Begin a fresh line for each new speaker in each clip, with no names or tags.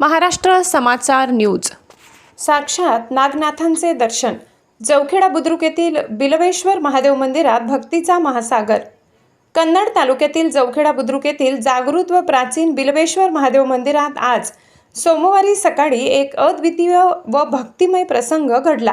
महाराष्ट्र समाचार news. साक्षात नागनाथांचे दर्शन. जवखेडा बुद्रुक येथील बिलवेश्वर महादेव मंदिरात भक्तीचा महासागर. कन्नड तालुक्यातील जवखेडा बुद्रुक येथील जागृत व प्राचीन बिलवेश्वर महादेव मंदिरात आज सोमवारी सकाळी एक अद्वितीय व भक्तिमय प्रसंग घडला.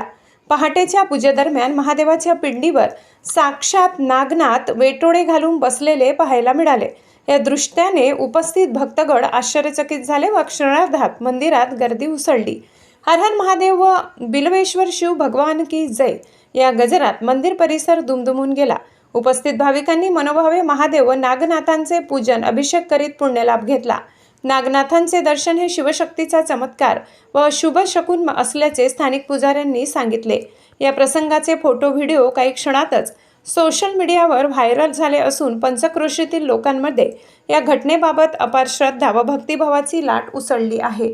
पहाटेच्या पूजेदरम्यान महादेवाच्या पिंडीवर साक्षात नागनाथ वेटोळे घालून बसलेले पाहायला मिळाले. या दृष्ट्याने उपस्थित भक्तगण आश्चर्यचकित झाले व क्षणार्धात मंदिरात गर्दी उसळली. हर हर महादेव व बिलवेश्वर शिव भगवान की जय या गजरात मंदिर परिसर दुमदुमून गेला. उपस्थित भाविकांनी मनोभावे महादेव व नागनाथांचे पूजन अभिषेक करीत पुण्यलाभ घेतला. नागनाथांचे दर्शन हे शिवशक्तीचा चमत्कार व शुभ शकून असल्याचे स्थानिक पुजाऱ्यांनी सांगितले. या प्रसंगाचे फोटो व्हिडिओ काही क्षणातच सोशल मीडियावर व्हायरल झाले असून पंचक्रोशीतील लोकांमध्ये या घटनेबाबत अपार श्रद्धा व भक्तिभावाची लाट उसळली आहे.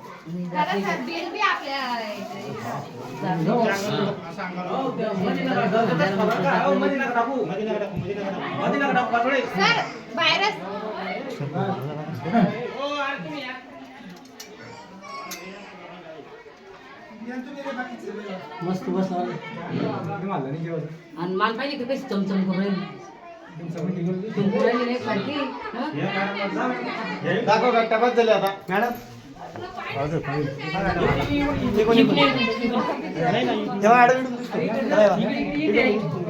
मस्त बस आले.
आणि माल पाहिजे का कशी चमचम करून?
दाखव का टपात झाले आता मॅडम ते